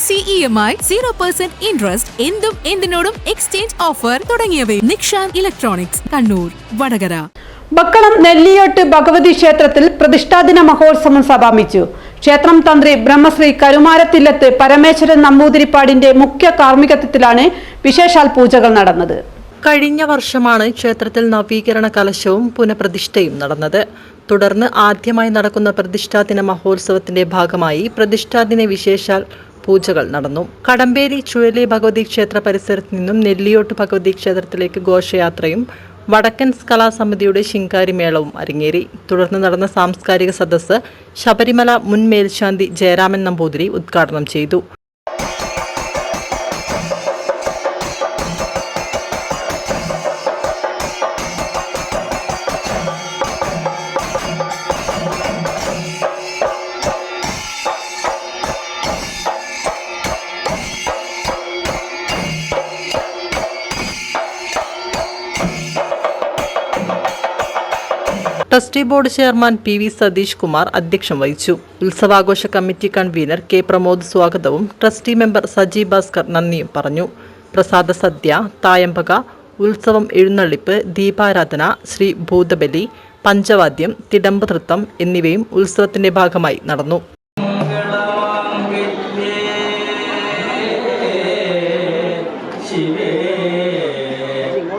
Easy E M I zero percent interest എന്തും എന്തിനോടും exchange offer തുടങ്ങിയവയും നിക്ഷാൻ ഇലക്ട്രോണിക്സ് കണ്ണൂർ വടകര. ബക്കളം നെല്ലിയോട്ട് ഭഗവതി ക്ഷേത്രത്തിൽ പ്രതിഷ്ഠാദിന മഹോത്സവം സമാപിച്ചു. ക്ഷേത്രം തന്ത്രി ബ്രഹ്മശ്രീ കരുമാരത്തില്ലത്ത് പരമേശ്വരൻ നമ്പൂതിരിപ്പാടിന്റെ മുഖ്യ കാർമ്മികത്വത്തിലാണ് വിശേഷാൽ പൂജകൾ നടന്നത്. കഴിഞ്ഞ വർഷമാണ് ക്ഷേത്രത്തിൽ നവീകരണ കലശവും പുനഃപ്രതിഷ്ഠയും നടന്നത്. തുടർന്ന് ആദ്യമായി നടക്കുന്ന പ്രതിഷ്ഠാദിന മഹോത്സവത്തിന്റെ ഭാഗമായി പ്രതിഷ്ഠാദിന വിശേഷാൽ പൂജകൾ നടന്നു. കടമ്പേരി ചുഴലി ഭഗവതി ക്ഷേത്ര പരിസരത്ത് നിന്നും നെല്ലിയോട്ട് ഭഗവതി ക്ഷേത്രത്തിലേക്ക് ഘോഷയാത്രയും വടക്കൻ കലാസമിതിയുടെ ശിങ്കാരി മേളവും അരങ്ങേറി. തുടർന്ന് നടന്ന സാംസ്കാരിക സദസ്സ് ശബരിമല മുൻ മേൽശാന്തി ജയരാമൻ നമ്പൂതിരി ഉദ്ഘാടനം ചെയ്തു. Trustee board chairman P V Satheesh Kumar അധ്യക്ഷം വഹിച്ചു. ഉത്സവാഘോഷ കമ്മിറ്റി കൺവീനർ കെ പ്രമോദ് സ്വാഗതവും ട്രസ്റ്റി മെമ്പർ സജി ഭാസ്കർ നന്ദിയും പറഞ്ഞു. പ്രസാദ സദ്യ തായമ്പക ഉത്സവം എഴുന്നള്ളിപ്പ് ദീപാരാധന ശ്രീ ഭൂതബലി പഞ്ചവാദ്യം തിടമ്പ് നൃത്തം എന്നിവയും ഉത്സവത്തിന്റെ ഭാഗമായി നടന്നു.